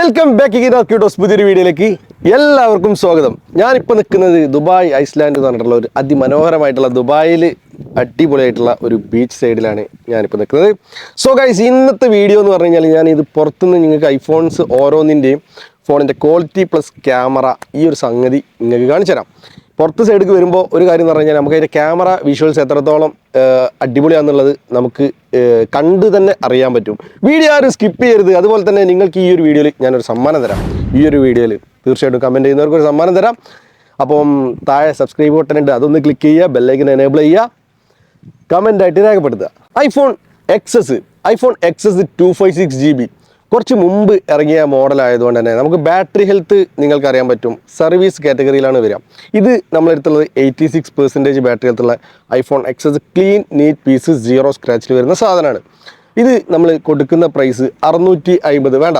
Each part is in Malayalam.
വെൽക്കം ബാക്ക് ക്യൂട്ടോസ് പുതിയൊരു വീഡിയോയിലേക്ക് എല്ലാവർക്കും സ്വാഗതം. ഞാനിപ്പോൾ നിൽക്കുന്നത് ദുബായ് ഐസ്ലാൻഡ് എന്ന് പറഞ്ഞിട്ടുള്ള ഒരു അതിമനോഹരമായിട്ടുള്ള ദുബായിൽ അടിപൊളിയായിട്ടുള്ള ഒരു ബീച്ച് സൈഡിലാണ് ഞാനിപ്പോൾ നിൽക്കുന്നത്. സോ ഗൈസ് ഇന്നത്തെ വീഡിയോ എന്ന് പറഞ്ഞു കഴിഞ്ഞാൽ ഞാൻ ഇത് പുറത്തുനിന്ന് നിങ്ങൾക്ക് ഐഫോൺസ് ഓരോന്നിന്റെയും ഫോണിന്റെ ക്വാളിറ്റി പ്ലസ് ക്യാമറ ഈ ഒരു സംഗതി നിങ്ങൾക്ക് കാണിച്ചു തരാം പുറത്ത് സൈഡിലേക്ക് വരുമ്പോൾ ഒരു കാര്യം എന്ന് പറഞ്ഞു കഴിഞ്ഞാൽ നമുക്ക് അതിന്റെ ക്യാമറ വിഷ്വൽസ് എത്രത്തോളം അടിപൊളിയാണെന്നുള്ളത് നമുക്ക് കണ്ട് തന്നെ അറിയാൻ പറ്റും. വീഡിയോ ആരും സ്കിപ്പ് ചെയ്യരുത്. അതുപോലെ തന്നെ നിങ്ങൾക്ക് ഈ ഒരു വീഡിയോയിൽ ഞാനൊരു സമ്മാനം തരാം. ഈ ഒരു വീഡിയോയിൽ തീർച്ചയായിട്ടും കമന്റ് ചെയ്യുന്നവർക്ക് ഒരു സമ്മാനം തരാം. അപ്പം താഴെ സബ്സ്ക്രൈബ് ബട്ടൺ ഉണ്ട്. അതൊന്ന് ക്ലിക്ക് ചെയ്യുക. ബെല്ലൈക്കൻ എനേബിൾ ചെയ്യുക. കമന്റായിട്ട് രേഖപ്പെടുത്തുക. IPhone XS iPhone XS two five six GB B കുറച്ച് മുമ്പ് ഇറങ്ങിയ മോഡൽ ആയതുകൊണ്ട് തന്നെ നമുക്ക് ബാറ്ററി ഹെൽത്ത് നിങ്ങൾക്ക് അറിയാൻ പറ്റും. സർവീസ് കാറ്റഗറിയിലാണ് വരിക. ഇത് നമ്മളെടുത്തുള്ളത് eighty six percentage battery ഹെൽത്തുള്ള iPhone XS clean neat piece zero സ്ക്രാച്ചിൽ വരുന്ന സാധനമാണ്. ഇത് നമ്മൾ കൊടുക്കുന്ന പ്രൈസ് അറുന്നൂറ്റി അമ്പത് വേണ്ട.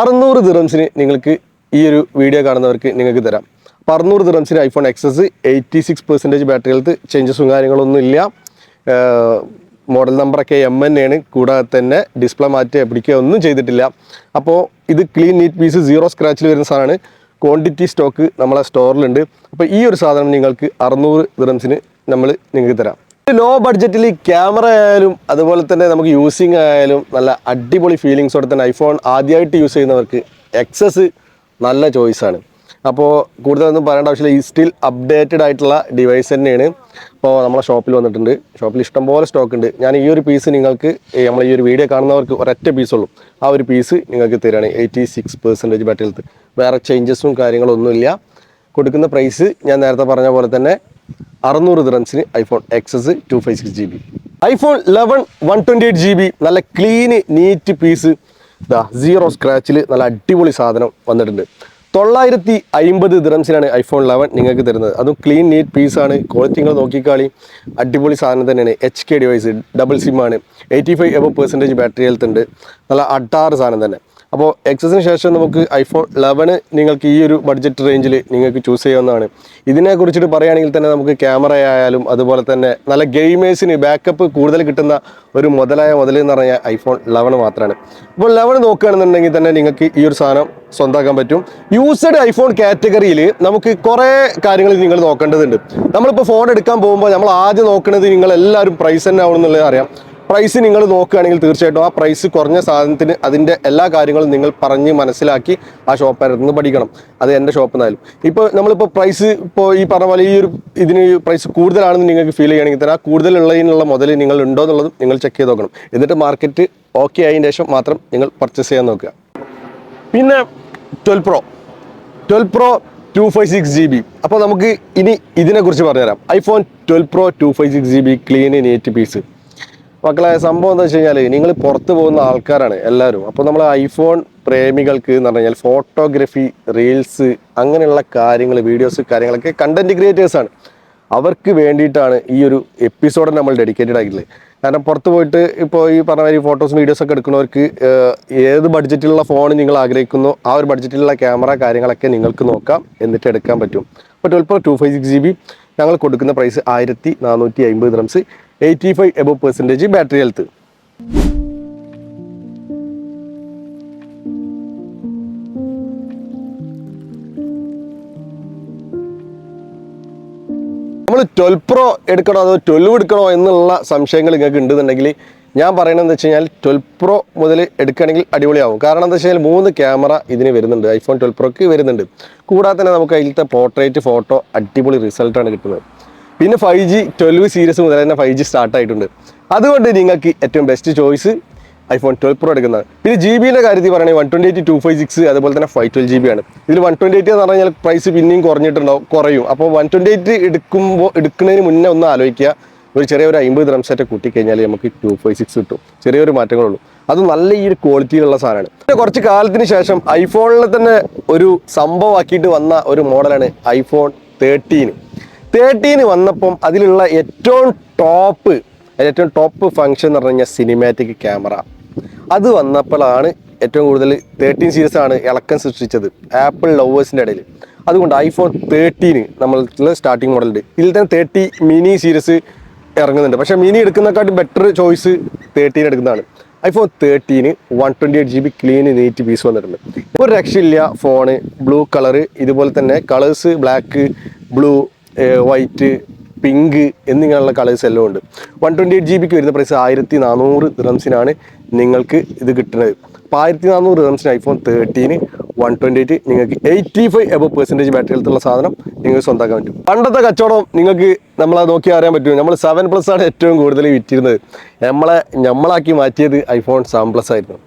അറുന്നൂറ് ദിറംസിന് നിങ്ങൾക്ക് ഈ ഒരു വീഡിയോ കാണുന്നവർക്ക് നിങ്ങൾക്ക് തരാം. അപ്പോൾ അറുന്നൂറ് ദിറംസിന് iPhone XS eighty six percentage battery health ചേഞ്ചസും കാര്യങ്ങളൊന്നും ഇല്ല. മോഡൽ നമ്പറൊക്കെ എം എൻ ആണ്. കൂടാതെ തന്നെ ഡിസ്പ്ലേ മാറ്റി പിടിക്കുക ഒന്നും ചെയ്തിട്ടില്ല. അപ്പോൾ ഇത് ക്ലീൻ നീറ്റ് പീസ് സീറോ സ്ക്രാച്ചിൽ വരുന്ന സാധനമാണ്. ക്വാണ്ടിറ്റി സ്റ്റോക്ക് നമ്മളെ സ്റ്റോറിലുണ്ട് അപ്പോൾ ഈ ഒരു സാധനം നിങ്ങൾക്ക് അറുന്നൂറ് ദിറംസിന് നമ്മൾ നിങ്ങൾക്ക് തരാം. ലോ ബഡ്ജറ്റിൽ ക്യാമറ ആയാലും അതുപോലെ തന്നെ നമുക്ക് യൂസിങ് ആയാലും നല്ല അടിപൊളി ഫീലിങ്സോടെ തന്നെ ഐഫോൺ ആദ്യമായിട്ട് യൂസ് ചെയ്യുന്നവർക്ക് എക്സസ് നല്ല ചോയ്സാണ് അപ്പോൾ കൂടുതലൊന്നും പറയേണ്ട ആവശ്യമില്ല. ഈ സ്റ്റിൽ അപ്ഡേറ്റഡ് ആയിട്ടുള്ള ഡിവൈസ് തന്നെയാണ്. ഇപ്പോൾ നമ്മളെ ഷോപ്പിൽ വന്നിട്ടുണ്ട്. ഷോപ്പിൽ ഇഷ്ടംപോലെ സ്റ്റോക്ക് ഉണ്ട്. ഞാൻ ഈ ഒരു പീസ് നിങ്ങൾക്ക് നമ്മൾ ഈ ഒരു വീഡിയോ കാണുന്നവർക്ക് ഒരൊറ്റ പീസുള്ളൂ ആ ഒരു പീസ് നിങ്ങൾക്ക് തരികയാണ് eighty six percentage battery health വേറെ ചേഞ്ചസും കാര്യങ്ങളൊന്നുമില്ല കൊടുക്കുന്ന പ്രൈസ് ഞാൻ നേരത്തെ പറഞ്ഞ പോലെ തന്നെ അറുന്നൂറ് ദിറംസിന് iPhone XS two five six G B iPhone eleven one twenty eight G B നല്ല ക്ലീന് നീറ്റ് പീസ് ഇതാ സീറോ സ്ക്രാച്ചിൽ നല്ല അടിപൊളി സാധനം വന്നിട്ടുണ്ട്. തൊള്ളായിരത്തി അമ്പത് ദിറംസിനാണ് ഐഫോൺ ലെവൻ നിങ്ങൾക്ക് തരുന്നത്. അതും ക്ലീൻ നീറ്റ് പീസാണ് ക്വാളിറ്റി നിങ്ങൾ നോക്കിക്കാളി. അടിപൊളി സാധനം തന്നെയാണ്. H K device double സിമ്മാണ് eighty five above percentage battery health ഉണ്ട്. നല്ല അട്ടാറ് സാധനം തന്നെ. അപ്പോൾ എക്സസിന് ശേഷം നമുക്ക് ഐഫോൺ ലെവന് നിങ്ങൾക്ക് ഈ ഒരു ബഡ്ജറ്റ് റേഞ്ചിൽ നിങ്ങൾക്ക് ചൂസ് ചെയ്യാവുന്നതാണ്. ഇതിനെ കുറിച്ചിട്ട് പറയുകയാണെങ്കിൽ തന്നെ നമുക്ക് ക്യാമറ ആയാലും അതുപോലെ തന്നെ നല്ല ഗെയിമേഴ്സിന് ബാക്കപ്പ് കൂടുതൽ കിട്ടുന്ന ഒരു മുതലായ മുതൽ എന്ന് പറഞ്ഞാൽ ഐഫോൺ ലെവൻ മാത്രമാണ് അപ്പോൾ ലെവൻ നോക്കുകയാണെന്നുണ്ടെങ്കിൽ തന്നെ നിങ്ങൾക്ക് ഈ ഒരു സാധനം സ്വന്തമാക്കാൻ പറ്റും. യൂസ്ഡ് ഐഫോൺ കാറ്റഗറിയിൽ നമുക്ക് കുറേ കാര്യങ്ങൾ നിങ്ങൾ നോക്കേണ്ടതുണ്ട്. നമ്മളിപ്പോൾ ഫോൺ എടുക്കാൻ പോകുമ്പോൾ നമ്മൾ ആദ്യം നോക്കുന്നത് നിങ്ങൾ എല്ലാവരും പ്രൈസ് തന്നെ ആവണമെന്നുള്ളത് അറിയാം. പ്രൈസ് നിങ്ങൾ നോക്കുകയാണെങ്കിൽ തീർച്ചയായിട്ടും ആ പ്രൈസ് കുറഞ്ഞ സാധനത്തിന് അതിന്റെ എല്ലാ കാര്യങ്ങളും നിങ്ങൾ പറഞ്ഞ് മനസ്സിലാക്കി ആ ഷോപ്പ് നിന്ന് പഠിക്കണം. അത് എന്റെ ഷോപ്പ് എന്നാലും ഇപ്പോൾ നമ്മളിപ്പോൾ പ്രൈസ് ഇപ്പോൾ ഈ പറഞ്ഞ പോലെ ഈ ഒരു ഇതിന് പ്രൈസ് കൂടുതലാണെന്ന് നിങ്ങൾക്ക് ഫീൽ ചെയ്യണമെങ്കിൽ തന്നെ ആ കൂടുതലുള്ളതിനുള്ള മുതൽ നിങ്ങൾ ഉണ്ടോ എന്നുള്ളതും നിങ്ങൾ ചെക്ക് ചെയ്ത് നോക്കണം. എന്നിട്ട് മാർക്കറ്റ് ഓക്കെ ആയതിന് ശേഷം മാത്രം നിങ്ങൾ പർച്ചേസ് ചെയ്യാൻ നോക്കുക. പിന്നെ twelve pro twelve pro two five six G B അപ്പോൾ നമുക്ക് ഇനി ഇതിനെക്കുറിച്ച് പറഞ്ഞുതരാം. IPhone twelve pro two five six G B clean neat piece മക്കളെ സംഭവം എന്താ വെച്ച് കഴിഞ്ഞാൽ നിങ്ങൾ പുറത്ത് പോകുന്ന ആൾക്കാരാണ് എല്ലാവരും. അപ്പോൾ നമ്മൾ ഐഫോൺ പ്രേമികൾക്ക് എന്ന് പറഞ്ഞു കഴിഞ്ഞാൽ ഫോട്ടോഗ്രഫി റീൽസ് അങ്ങനെയുള്ള കാര്യങ്ങൾ വീഡിയോസ് കാര്യങ്ങളൊക്കെ കണ്ടന്റ് ക്രിയേറ്റേഴ്സാണ് അവർക്ക് വേണ്ടിയിട്ടാണ് ഈ ഒരു എപ്പിസോഡ് നമ്മൾ ഡെഡിക്കേറ്റഡ് ആയിട്ടുള്ളത് കാരണം പുറത്ത് പോയിട്ട് ഇപ്പോൾ ഈ പറഞ്ഞ മാതിരി ഫോട്ടോസും വീഡിയോസ് ഒക്കെ എടുക്കുന്നവർക്ക് ഏത് ബഡ്ജറ്റിലുള്ള ഫോൺ നിങ്ങൾ ആഗ്രഹിക്കുന്നു ആ ഒരു ബഡ്ജറ്റിലുള്ള ക്യാമറ കാര്യങ്ങളൊക്കെ നിങ്ങൾക്ക് നോക്കാം എന്നിട്ട് എടുക്കാൻ പറ്റും. അപ്പോൾ twelve two five six G B ഞങ്ങൾ കൊടുക്കുന്ന പ്രൈസ് ആയിരത്തി നാനൂറ്റി അമ്പത് dirhams eighty five above percentage battery health നമ്മൾ ട്വൽവ് പ്രോ എടുക്കണോ അതോ ട്വൽവ് എടുക്കണോ എന്നുള്ള സംശയങ്ങൾ നിങ്ങൾക്ക് ഉണ്ടെന്നുണ്ടെങ്കിൽ ഞാൻ പറയണതെന്ന് വെച്ച് കഴിഞ്ഞാൽ ട്വൽവ് പ്രോ മുതൽ എടുക്കുകയാണെങ്കിൽ അടിപൊളിയാവും. കാരണം എന്താ വെച്ച് മൂന്ന് ക്യാമറ ഇതിന് വരുന്നുണ്ട്. ഐഫോൺ ട്വൽവ് പ്രോക്ക് വരുന്നുണ്ട്. കൂടാതെ തന്നെ നമുക്ക് അതിലത്തെ പോർട്രേറ്റ് ഫോട്ടോ അടിപൊളി റിസൾട്ടാണ് കിട്ടുന്നത്. പിന്നെ ഫൈവ് ജി ട്വൽവ് സീരീസ് മുതൽ തന്നെ ഫൈവ് ജി സ്റ്റാർട്ടായിട്ടുണ്ട് അതുകൊണ്ട് നിങ്ങൾക്ക് ഏറ്റവും best choice iPhone twelve pro എടുക്കുന്നത്. പിന്നെ ജി ബിയുടെ കാര്യത്തിൽ പറയുകയാണെങ്കിൽ one twenty eight two five six അതുപോലെ തന്നെ ഫൈവ് ട്വൽവ് ജി ബി ആണ്. ഇതിൽ വൺ ട്വന്റി എയ്റ്റ് എന്ന് പറഞ്ഞാൽ പ്രൈസ് പിന്നെയും കുറഞ്ഞിട്ടുണ്ടാവും കുറയും. അപ്പോൾ വൺ ട്വന്റി എയ്റ്റ് എടുക്കുമ്പോൾ എടുക്കുന്നതിന് മുന്നേ ഒന്ന് ആലോചിക്കുക. ഒരു ചെറിയ ഒരു അമ്പത് ഡ്രംസെറ്റ് കൂട്ടിക്കഴിഞ്ഞാൽ നമുക്ക് ടു ഫൈവ് സിക്സ് കിട്ടും. ചെറിയൊരു മാറ്റങ്ങളുള്ളൂ. അത് നല്ല ഈ ഒരു ക്വാളിറ്റിയിലുള്ള സാധനമാണ്. പിന്നെ കുറച്ച് കാലത്തിന് ശേഷം ഐഫോണിൽ തന്നെ ഒരു സംഭവമാക്കിയിട്ട് വന്ന ഒരു മോഡലാണ് ഐഫോൺ തേർട്ടീന് തേർട്ടീന് വന്നപ്പം അതിലുള്ള ഏറ്റവും ടോപ്പ് ഏറ്റവും ടോപ്പ് ഫങ്ഷൻ എന്ന് പറഞ്ഞു കഴിഞ്ഞാൽ സിനിമാറ്റിക് ക്യാമറ അത് വന്നപ്പോഴാണ് ഏറ്റവും കൂടുതൽ തേർട്ടീൻ സീരീസ് ആണ് ഇളക്കം സൃഷ്ടിച്ചത് ആപ്പിൾ ലവേഴ്സിന്റെ ഇടയിൽ. അതുകൊണ്ട് ഐഫോൺ തേർട്ടീന് നമ്മൾ സ്റ്റാർട്ടിംഗ് മോഡലുണ്ട് ഇതിൽ തന്നെ തേർട്ടി മിനി സീരീസ് ഇറങ്ങുന്നുണ്ട്. പക്ഷേ മിനി എടുക്കുന്നതിനെക്കാട്ടും ബെറ്റർ ചോയ്സ് തേർട്ടീൻ എടുക്കുന്നതാണ്. IPhone thirteen one twenty eight G B clean neat piece വന്നിട്ടുണ്ട്. ഒരു രക്ഷയില്ല ഫോണ് ബ്ലൂ കളറ് ഇതുപോലെ തന്നെ colours black blue white pink എന്നിങ്ങനെയുള്ള കളേഴ്സ് എല്ലാം ഉണ്ട്. വൺ ട്വന്റി എയ്റ്റ് ജി ബിക്ക് വരുന്ന പ്രൈസ് ആയിരത്തി നാനൂറ് റംസിനാണ് നിങ്ങൾക്ക് ഇത് കിട്ടുന്നത്. അപ്പോൾ ആയിരത്തി നാനൂറ് റംസിന് iPhone thirteen one twenty eight നിങ്ങൾക്ക് eighty five above percentage battery എടുത്തുള്ള സാധനം നിങ്ങൾക്ക് സ്വന്തമാക്കാൻ പറ്റും. പണ്ടത്തെ കച്ചവടം നിങ്ങൾക്ക് നമ്മളെ നോക്കി അറിയാൻ പറ്റും നമ്മൾ സെവൻ പ്ലസ് ആണ് ഏറ്റവും കൂടുതൽ വിറ്റിരുന്നത്. നമ്മളെ നമ്മളാക്കി മാറ്റിയത് ഐഫോൺ സെവൻ പ്ലസ് ആയിരുന്നു.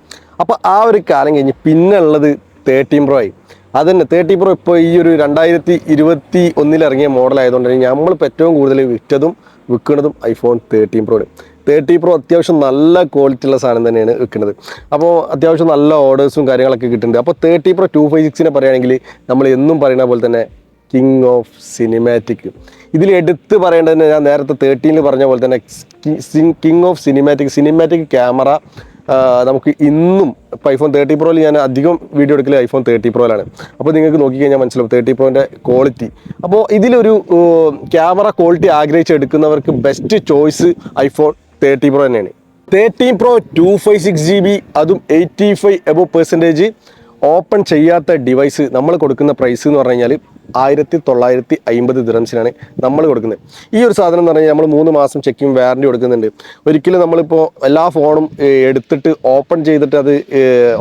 അപ്പോൾ ആ ഒരു കാലം കഴിഞ്ഞ് പിന്നെ ഉള്ളത് തേർട്ടീൻ പ്രോ ആയി. അതന്നെ തേർട്ടി പ്രോ ഇപ്പോൾ ഈ ഒരു രണ്ടായിരത്തി ഇരുപത്തി ഒന്നിലിറങ്ങിയ മോഡൽ ആയതുകൊണ്ട് തന്നെ നമ്മളിപ്പോൾ ഏറ്റവും കൂടുതൽ വിറ്റതും വിൽക്കുന്നതും ഐഫോൺ തേർട്ടീൻ ആണ് തേർട്ടി പ്രോ അത്യാവശ്യം നല്ല ക്വാളിറ്റി ഉള്ള സാധനം തന്നെയാണ് വിൽക്കുന്നത് അപ്പോൾ അത്യാവശ്യം നല്ല ഓർഡേഴ്സും കാര്യങ്ങളൊക്കെ കിട്ടുന്നുണ്ട് അപ്പോൾ തേർട്ടി പ്രോ ടു ഫൈവ് സിക്സിനെ പറയുകയാണെങ്കിൽ നമ്മൾ എന്നും പറയുന്ന പോലെ തന്നെ കിങ് ഓഫ് സിനിമാറ്റിക് ഇതിൽ എടുത്ത് പറയേണ്ടത് ഞാൻ നേരത്തെ തേർട്ടീനിൽ പറഞ്ഞ പോലെ തന്നെ king of cinematic cinematic camera നമുക്ക് ഇന്നും ഇപ്പോൾ ഐഫോൺ തേർട്ടി പ്രോയിൽ ഞാൻ അധികം വീഡിയോ എടുക്കലേ ഐഫോൺ തേർട്ടി പ്രോയിലാണ് അപ്പോൾ നിങ്ങൾക്ക് നോക്കിക്കഴിഞ്ഞാൽ മനസ്സിലാവും തേർട്ടി പ്രോന്റെ ക്വാളിറ്റി അപ്പോൾ ഇതിലൊരു ക്യാമറ ക്വാളിറ്റി ആഗ്രഹിച്ച് എടുക്കുന്നവർക്ക് best choice iPhone thirty pro തന്നെയാണ്. Thirteen pro two five six G B അതും eighty five above percentage open ചെയ്യാത്ത ഡിവൈസ് നമ്മൾ കൊടുക്കുന്ന പ്രൈസ് എന്ന് പറഞ്ഞു കഴിഞ്ഞാൽ ആയിരത്തി തൊള്ളായിരത്തി അമ്പത് ദിറംസിനാണ് നമ്മൾ കൊടുക്കുന്നത്. ഈ ഒരു സാധനം എന്ന് പറഞ്ഞാൽ നമ്മൾ മൂന്ന് മാസം ചെക്കിങ് വാറണ്ടി കൊടുക്കുന്നുണ്ട്. ഒരിക്കലും നമ്മളിപ്പോൾ എല്ലാ ഫോണും എടുത്തിട്ട് ഓപ്പൺ ചെയ്തിട്ട് അത്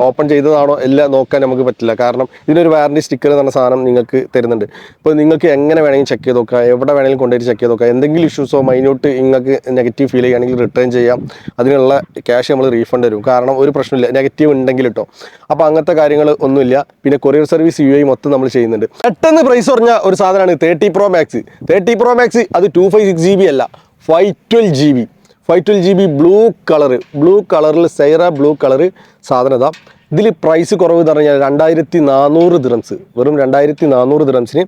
ഓപ്പൺ ചെയ്തതാണോ എല്ലാം നോക്കാൻ നമുക്ക് പറ്റില്ല. കാരണം ഇതിനൊരു വാറണ്ടി സ്റ്റിക്കർ എന്ന് പറഞ്ഞ സാധനം നിങ്ങൾക്ക് തരുന്നുണ്ട്. ഇപ്പോൾ നിങ്ങൾക്ക് എങ്ങനെ വേണമെങ്കിലും ചെക്ക് ചെയ്ത് നോക്കാം. എവിടെ വേണമെങ്കിലും കൊണ്ടുപോയി ചെക്ക് ചെയ്ത് നോക്കാം. എന്തെങ്കിലും ഇഷ്യൂസോ മൈന്യൂട്ട് നിങ്ങൾക്ക് നെഗറ്റീവ് ഫീൽ ചെയ്യുകയാണെങ്കിൽ റിട്ടേൺ ചെയ്യാം. അതിനുള്ള ക്യാഷ് നമ്മൾ റീഫണ്ട് തരും. കാരണം ഒരു പ്രശ്നമില്ല. നെഗറ്റീവ് ഉണ്ടെങ്കിൽ കേട്ടോ അപ്പോൾ അങ്ങനത്തെ കാര്യങ്ങൾ ഒന്നുമില്ല. പിന്നെ കൊറിയർ സർവീസ് യു ഐ മൊത്തം നമ്മൾ ചെയ്യുന്നുണ്ട്. പെട്ടെന്ന് പ്രൈസ് പറഞ്ഞ ഒരു സാധനമാണ് thirty pro max thirty pro max അത് two five six G B അല്ല. Five twelve G B five twelve G B blue colour blue കളറിൽ സൈറ ബ്ലൂ കളർ സാധനത ഇതിൽ പ്രൈസ് കുറവ് എന്ന് പറഞ്ഞാൽ രണ്ടായിരത്തി നാനൂറ് ദിറംസ് വെറും രണ്ടായിരത്തി നാനൂറ് ദിറംസിന്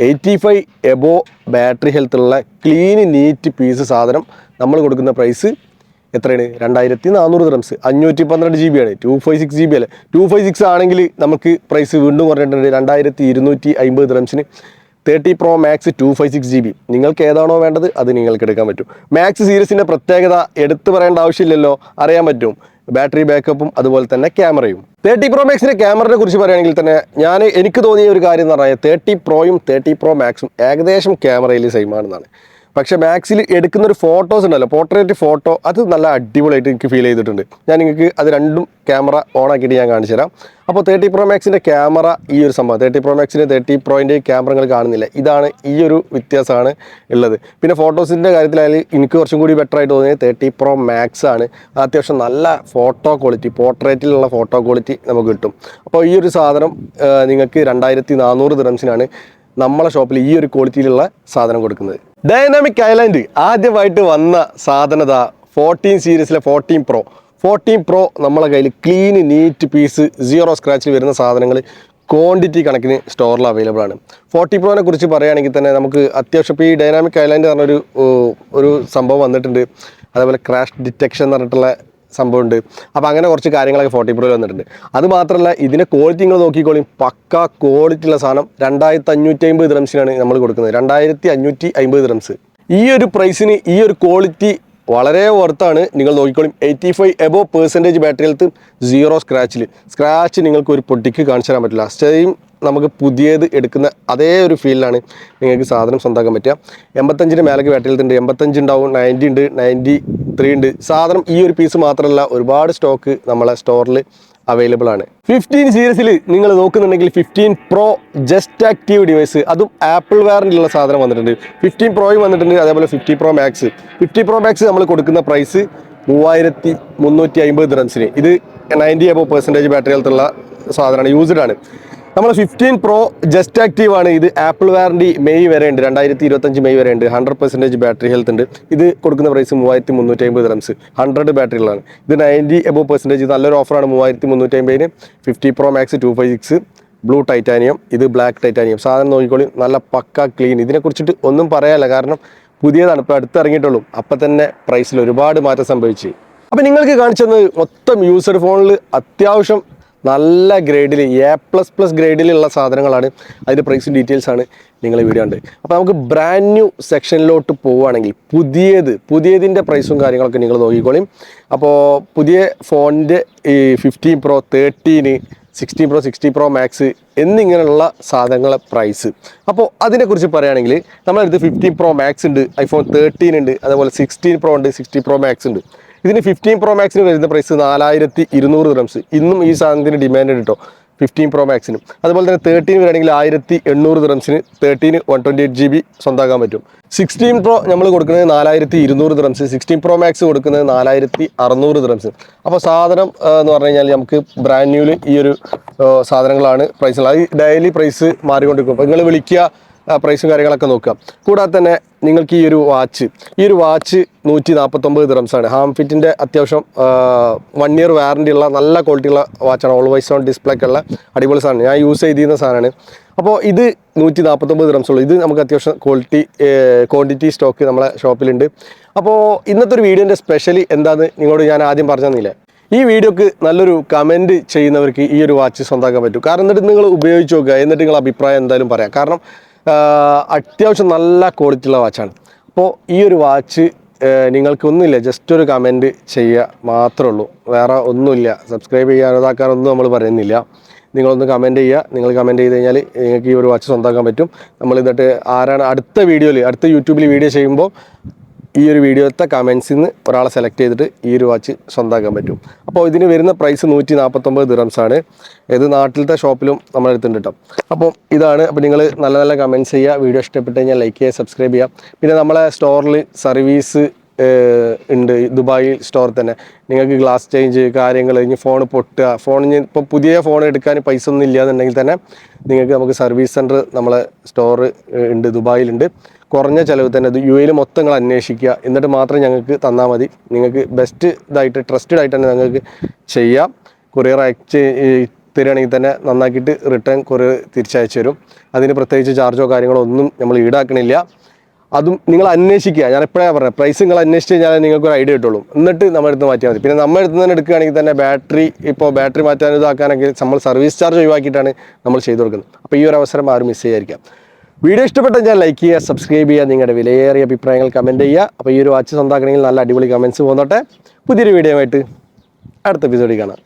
എയ്റ്റി ഫൈവ് എബോ ബാറ്ററി ഹെൽത്തുള്ള ക്ലീൻ നീറ്റ് പീസ് സാധനം നമ്മൾ കൊടുക്കുന്ന പ്രൈസ് എത്രയാണ്? രണ്ടായിരത്തി നാനൂറ് ദ്രംസ് അഞ്ഞൂറ്റി പന്ത്രണ്ട് ജി ബി ആണ്. Two five six G B അല്ലേ? ടു ഫൈവ് സിക്സ് ആണെങ്കിൽ നമുക്ക് പ്രൈസ് വീണ്ടും പറഞ്ഞിട്ടുണ്ട് രണ്ടായിരത്തി ഇരുന്നൂറ്റി അമ്പത് ദ്രംസിന് thirty pro max two five six G B നിങ്ങൾക്ക് ഏതാണോ വേണ്ടത് അത് നിങ്ങൾക്ക് എടുക്കാൻ പറ്റും. മാക്സ് സീരീസിന്റെ പ്രത്യേകത എടുത്തു പറയേണ്ട ആവശ്യമില്ലല്ലോ. അറിയാൻ പറ്റും. ബാറ്ററി ബാക്കപ്പും അതുപോലെ തന്നെ ക്യാമറയും തേർട്ടി പ്രോ മാക്സിന്റെ ക്യാമറയെ കുറിച്ച് പറയുകയാണെങ്കിൽ തന്നെ ഞാൻ എനിക്ക് തോന്നിയ ഒരു കാര്യം എന്ന് പറഞ്ഞാൽ തേർട്ടി പ്രോയും തേർട്ടി പ്രോ മാക്സും ഏകദേശം ക്യാമറയിൽ സെയിം ആണെന്നാണ്. പക്ഷെ മാക്സിൽ എടുക്കുന്ന ഒരു ഫോട്ടോസ് ഉണ്ടല്ലോ പോർട്രേറ്റ് ഫോട്ടോ അത് നല്ല അടിപൊളിയായിട്ട് എനിക്ക് ഫീൽ ചെയ്തിട്ടുണ്ട്. ഞാൻ നിങ്ങൾക്ക് അത് രണ്ടും ക്യാമറ ഓൺ ആക്കിയിട്ട് ഞാൻ കാണിച്ചു തരാം. അപ്പോൾ തേർട്ടി പ്രോ മാക്സിന്റെ ക്യാമറ ഈ ഒരു സംഭവം തേർട്ടി പ്രോ മാക്സിന്റെ തേർട്ടി പ്രോയിന്റെ ക്യാമറകൾ കാണുന്നില്ല. ഇതാണ് ഈ ഒരു വ്യത്യാസമാണ് ഉള്ളത്. പിന്നെ ഫോട്ടോസിന്റെ കാര്യത്തിലായാലും എനിക്ക് കുറച്ചും കൂടി ബെറ്റർ ആയിട്ട് തോന്നിയത് തേർട്ടി പ്രോ മാക്സ് ആണ്. അത്യാവശ്യം നല്ല ഫോട്ടോ ക്വാളിറ്റി പോർട്രേറ്റിലുള്ള ഫോട്ടോ ക്വാളിറ്റി നമുക്ക് കിട്ടും. അപ്പോൾ ഈ ഒരു സാധനം നിങ്ങൾക്ക് രണ്ടായിരത്തി നാനൂറ് നമ്മളെ ഷോപ്പിൽ ഈ ഒരു ക്വാളിറ്റിയിലുള്ള സാധനം കൊടുക്കുന്നത്. ഡൈനാമിക് ഐലൻഡ് ആദ്യമായിട്ട് വന്ന സാധനത ഫോർട്ടീൻ സീരീസിലെ ഫോർട്ടീൻ പ്രോ ഫോർട്ടീൻ പ്രോ നമ്മളെ കയ്യിൽ ക്ലീൻ നീറ്റ് പീസ് സീറോ സ്ക്രാച്ചിൽ വരുന്ന സാധനങ്ങൾ ക്വാണ്ടിറ്റി കണക്കിന് സ്റ്റോറിൽ അവൈലബിൾ ആണ്. ഫോർട്ടി പ്രോനെ കുറിച്ച് പറയുകയാണെങ്കിൽ തന്നെ നമുക്ക് അത്യാവശ്യം ഇപ്പോൾ ഈ ഡൈനാമിക് ഐലാൻഡ് പറഞ്ഞൊരു ഒരു സംഭവം വന്നിട്ടുണ്ട്. അതേപോലെ ക്രാഷ് ഡിറ്റക്ഷൻ എന്ന് പറഞ്ഞിട്ടുള്ള സംഭവമുണ്ട്. അപ്പോൾ അങ്ങനെ കുറച്ച് കാര്യങ്ങളൊക്കെ ഫോർട്ടി പ്രോയിൽ വന്നിട്ടുണ്ട്. അത് മാത്രമല്ല ഇതിന്റെ ക്വാളിറ്റി നിങ്ങൾ നോക്കിക്കോളി. പക്ക ക്വാളിറ്റി ഉള്ള സാധനം രണ്ടായിരത്തി അഞ്ഞൂറ്റി അമ്പത് ദ്രംസിനാണ് നമ്മൾ കൊടുക്കുന്നത്. രണ്ടായിരത്തി അഞ്ഞൂറ്റി അമ്പത് ദ്രംസ് ഈ ഒരു പ്രൈസിന് ഈ ഒരു ക്വാളിറ്റി വളരെ വർത്താണ് നിങ്ങൾ നോക്കിക്കോളും. Eighty five above percentage battery health zero സ്ക്രാച്ചിൽ scratch നിങ്ങൾക്ക് ഒരു പൊട്ടിക്ക് കാണിച്ചു തരാൻ പറ്റില്ല. സെയിം നമുക്ക് പുതിയത് എടുക്കുന്ന അതേ ഒരു ഫീലിലാണ് നിങ്ങൾക്ക് സാധനം സ്വന്തമാക്കാൻ പറ്റുക. എൺപത്തഞ്ചിന് മേലേക്ക് ബാറ്ററി ഹെൽത്ത് ഉണ്ട് എൺപത്തഞ്ച് ഉണ്ടാവും നയന്റി ഉണ്ട് നയന്റി ത്രീ ഉണ്ട്. സാധനം ഈ ഒരു പീസ് മാത്രമല്ല ഒരുപാട് സ്റ്റോക്ക് നമ്മളെ സ്റ്റോറിൽ അവൈലബിൾ ആണ്. ഫിഫ്റ്റീൻ സീരീസിൽ നിങ്ങൾ നോക്കുന്നുണ്ടെങ്കിൽ fifteen pro just active device അതും ആപ്പിൾ വാറന്റിലുള്ള സാധനം വന്നിട്ടുണ്ട്. ഫിഫ്റ്റീൻ പ്രോയും വന്നിട്ടുണ്ട് അതേപോലെ fifty pro max fifty pro max നമ്മൾ കൊടുക്കുന്ന പ്രൈസ് മൂവായിരത്തി മുന്നൂറ്റി അമ്പത് റൺസിന് ഇത് നയന്റി അബോ പെർസെന്റേജ് ബാറ്ററി ഹെൽത്തുള്ള സാധനമാണ് യൂസ്ഡ് ആണ്. നമ്മൾ ഫിഫ്റ്റീൻ പ്രോ ജസ്റ്റ് ആക്റ്റീവ് ആണ്. ഇത് ആപ്പിൾ വാറണ്ടി മെയ് വരെ ഉണ്ട്. രണ്ടായിരത്തി ഇരുപത്തഞ്ച് മെയ് വരെ ഉണ്ട്. ഹൺഡ്രഡ് പെർസെന്റേജ് ബാറ്ററി ഹെൽത്ത് ഉണ്ട്. ഇത് കൊടുക്കുന്ന പ്രൈസ് മൂവായിരത്തി മുന്നൂറ്റി അമ്പത് റംസ് ഹൺഡ്രഡ് ബാറ്ററികളാണ് ഇത് നയന്റി എബോ പെർസെന്റേജ് നല്ലൊരു ഓഫറാണ് മൂവായിരത്തി മുന്നൂറ്റി അമ്പതിന് fifty pro max two five six blue titanium ഇത് ബ്ലാക്ക് ടൈറ്റാനിയം സാധനം നോക്കിക്കോളി. നല്ല പക്ക ക്ലീൻ ഇതിനെ കുറിച്ചിട്ട് ഒന്നും പറയാനില്ല. കാരണം പുതിയതാണ്. ഇപ്പോൾ അടുത്ത് ഇറങ്ങിയിട്ടുള്ളൂ അപ്പം തന്നെ പ്രൈസിൽ ഒരുപാട് മാറ്റം സംഭവിച്ചു. അപ്പം നിങ്ങൾക്ക് കാണിച്ചത് മൊത്തം യൂസർ ഫോണിൽ അത്യാവശ്യം നല്ല ഗ്രേഡിൽ എ പ്ലസ് പ്ലസ് ഗ്രേഡിലുള്ള സാധനങ്ങളാണ് അതിന്റെ പ്രൈസും ഡീറ്റെയിൽസ് ആണ് നിങ്ങൾ വീഡിയോ ഉണ്ട് അപ്പോൾ നമുക്ക് ബ്രാൻഡ് ന്യൂ സെക്ഷനിലോട്ട് പോവുകയാണെങ്കിൽ പുതിയത് പുതിയതിന്റെ പ്രൈസും കാര്യങ്ങളൊക്കെ നിങ്ങൾ നോക്കിക്കോളും. അപ്പോൾ പുതിയ ഫോണിന്റെ ഈ fifteen pro thirteen sixty pro sixty pro max എന്നിങ്ങനെയുള്ള സാധനങ്ങളെ പ്രൈസ് അപ്പോൾ അതിനെക്കുറിച്ച് പറയുകയാണെങ്കിൽ നമ്മളടുത്ത് ഫിഫ്റ്റീൻ പ്രോ മാക്സ് ഉണ്ട് ഐഫോൺ തേർട്ടീൻ ഉണ്ട് അതേപോലെ സിക്സ്റ്റീൻ പ്രോ ഉണ്ട് സിക്സ്റ്റി പ്രോ മാക്സ് ഉണ്ട്. ഇതിന് ഫിഫ്റ്റീൻ പ്രോ മാക്സിന് വരുന്ന പ്രൈസ് നാലായിരത്തി ഇരുന്നൂറ് ദ്രംസ് ഇന്നും ഈ സാധനത്തിന് ഡിമാൻഡ് കിട്ടും ഫിഫ്റ്റീൻ പ്രോ മാക്സിനും അതുപോലെ തന്നെ തേർട്ടീൻ വരികയാണെങ്കിൽ ആയിരത്തി എണ്ണൂറ് ദ്രംസിന് thirteen one twenty eight G B സ്വന്താക്കാൻ പറ്റും. സിക്സ്റ്റീൻ പ്രോ നമ്മൾ കൊടുക്കുന്നത് നാലായിരത്തി ഇരുന്നൂറ് ദ്രംസ് സിക്സ്റ്റീൻ പ്രോ മാക്സ് കൊടുക്കുന്നത് നാലായിരത്തി അറുന്നൂറ് ദ്രംസ് അപ്പോൾ സാധനം എന്ന് പറഞ്ഞു കഴിഞ്ഞാൽ നമുക്ക് ബ്രാൻഡ് ന്യൂൽ ഈ ഒരു സാധനങ്ങളാണ് പ്രൈസുള്ളത് അത് ഡെയിലി പ്രൈസ് മാറിക്കൊണ്ടിരിക്കും. അപ്പോൾ നിങ്ങൾ വിളിക്കുക പ്രൈസും കാര്യങ്ങളൊക്കെ നോക്കുക. കൂടാതെ തന്നെ നിങ്ങൾക്ക് ഈ ഒരു വാച്ച് ഈ ഒരു വാച്ച് നൂറ്റി നാൽപ്പത്തൊമ്പത് ദിറംസാണ് ഹാംഫിറ്റിന്റെ അത്യാവശ്യം വൺ ഇയർ വാറണ്ടി ഉള്ള നല്ല ക്വാളിറ്റിയുള്ള വാച്ചാണ് ഓൾവൈസ് ഓൺ ഡിസ്പ്ലേക്ക് ഉള്ള അടിപൊളി സാധനം. ഞാൻ യൂസ് ചെയ്തിരുന്ന സാധനമാണ്. അപ്പോൾ ഇത് നൂറ്റി നാൽപ്പത്തൊമ്പത് ദിറംസുള്ളൂ ഇത് നമുക്ക് അത്യാവശ്യം ക്വാളിറ്റി ക്വാണ്ടിറ്റി സ്റ്റോക്ക് നമ്മളെ ഷോപ്പിലുണ്ട് അപ്പോൾ ഇന്നത്തെ ഒരു വീഡിയോന്റെ സ്പെഷ്യലി എന്താണെന്ന് നിങ്ങളോട് ഞാൻ ആദ്യം പറഞ്ഞു ഈ വീഡിയോക്ക് നല്ലൊരു കമന്റ് ചെയ്യുന്നവർക്ക് ഈ ഒരു വാച്ച് സ്വന്തമാക്കാൻ പറ്റും. കാരണം എന്നിട്ട് നിങ്ങൾ ഉപയോഗിച്ച് നോക്കുക. എന്നിട്ട് നിങ്ങൾ അഭിപ്രായം എന്തായാലും പറയാം. കാരണം അത്യാവശ്യം നല്ല ക്വാളിറ്റി ഉള്ള വാച്ചാണ് അപ്പോൾ ഈ ഒരു വാച്ച് നിങ്ങൾക്ക് ഒന്നുമില്ല ജസ്റ്റ് ഒരു കമന്റ് ചെയ്യുക മാത്രമേ ഉള്ളൂ. വേറെ ഒന്നുമില്ല. സബ്സ്ക്രൈബ് ചെയ്യാനോ ഇതാക്കാനൊന്നും നമ്മൾ പറയുന്നില്ല. നിങ്ങളൊന്ന് കമന്റ് ചെയ്യുക. നിങ്ങൾ കമന്റ് ചെയ്ത് കഴിഞ്ഞാൽ നിങ്ങൾക്ക് ഈ ഒരു വാച്ച് സ്വന്തമാക്കാൻ പറ്റും. നമ്മൾ എന്നിട്ട് ആരാണ് അടുത്ത വീഡിയോയിൽ അടുത്ത യൂട്യൂബിൽ വീഡിയോ ചെയ്യുമ്പോൾ ഈ ഒരു വീഡിയോത്തെ കമൻസിൽ നിന്ന് ഒരാളെ സെലക്ട് ചെയ്തിട്ട് ഈ ഒരു വാച്ച് സ്വന്തമാക്കാൻ പറ്റും. അപ്പോൾ ഇതിന് വരുന്ന പ്രൈസ് നൂറ്റി നാൽപ്പത്തൊമ്പത് ദിറംസാണ് ഇത് നാട്ടിലത്തെ ഷോപ്പിലും നമ്മൾ എടുത്തിട്ടുണ്ട് കേട്ടോ അപ്പോൾ ഇതാണ്. അപ്പോൾ നിങ്ങൾ നല്ല നല്ല കമൻസ് ചെയ്യുക. വീഡിയോ ഇഷ്ടപ്പെട്ട് കഴിഞ്ഞാൽ ലൈക്ക് ചെയ്യുക സബ്സ്ക്രൈബ് ചെയ്യുക. പിന്നെ നമ്മളെ സ്റ്റോറിൽ സർവീസ് ഉണ്ട്. ദുബായി സ്റ്റോർ തന്നെ. നിങ്ങൾക്ക് ഗ്ലാസ് ചേഞ്ച് കാര്യങ്ങൾ ഇനി ഫോൺ പൊട്ടുക. ഫോണിന് ഇപ്പോൾ പുതിയ ഫോൺ എടുക്കാൻ പൈസ ഒന്നും ഇല്ലാന്നുണ്ടെങ്കിൽ തന്നെ നിങ്ങൾക്ക് നമുക്ക് സർവീസ് സെന്റർ നമ്മളെ സ്റ്റോർ ഉണ്ട്. ദുബായിലുണ്ട് കുറഞ്ഞ ചിലവ് തന്നെ യു എയിൽ മൊത്തം നിങ്ങൾ അന്വേഷിക്കുക. എന്നിട്ട് മാത്രം ഞങ്ങൾക്ക് തന്നാൽ മതി. നിങ്ങൾക്ക് ബെസ്റ്റ് ഇതായിട്ട് ട്രസ്റ്റഡ് ആയിട്ട് തന്നെ നിങ്ങൾക്ക് ചെയ്യാം. കൊറിയർ അയച്ച് തരികയാണെങ്കിൽ തന്നെ നന്നാക്കിയിട്ട് റിട്ടേൺ കൊറിയർ തിരിച്ചയച്ചു തരും. അതിന് പ്രത്യേകിച്ച് ചാർജോ കാര്യങ്ങളോ ഒന്നും നമ്മൾ ഈടാക്കണില്ല. അതും നിങ്ങൾ അന്വേഷിക്കുക. ഞാൻ എപ്പോഴാണ് പറഞ്ഞത്? പ്രൈസ് നിങ്ങൾ അന്വേഷിച്ച് കഴിഞ്ഞാൽ നിങ്ങൾക്ക് ഒരു ഐഡിയ കിട്ടുള്ളൂ. എന്നിട്ട് നമ്മുടെ അടുത്ത് മാറ്റിയാൽ മതി. പിന്നെ നമ്മുടെ അടുത്ത് തന്നെ എടുക്കുകയാണെങ്കിൽ തന്നെ ബാറ്ററി ഇപ്പോൾ ബാറ്ററി മാറ്റാൻ ഇതാക്കാനൊക്കെ നമ്മൾ സർവീസ് ചാർജ് ഒഴിവാക്കിയിട്ടാണ് നമ്മൾ ചെയ്തു കൊടുക്കുന്നത്. അപ്പോൾ ഈ ഒരു അവസരം ആരും മിസ് ചെയ്യാതിരിക്കാം വീഡിയോ ഇഷ്ടപ്പെട്ട ഞാൻ ലൈക്ക് ചെയ്യുക സബ്സ്ക്രൈബ് ചെയ്യുക നിങ്ങളുടെ വിലയേറിയ അഭിപ്രായങ്ങൾ കമന്റ് ചെയ്യുക. അപ്പോൾ ഈ ഒരു വാച്ച് സ്വന്തമാക്കണമെങ്കിൽ നല്ല അടിപൊളി കമൻസ് പോന്നോട്ടെ പുതിയൊരു വീഡിയോ ആയിട്ട് അടുത്ത എപ്പിസോഡിൽ കാണാം.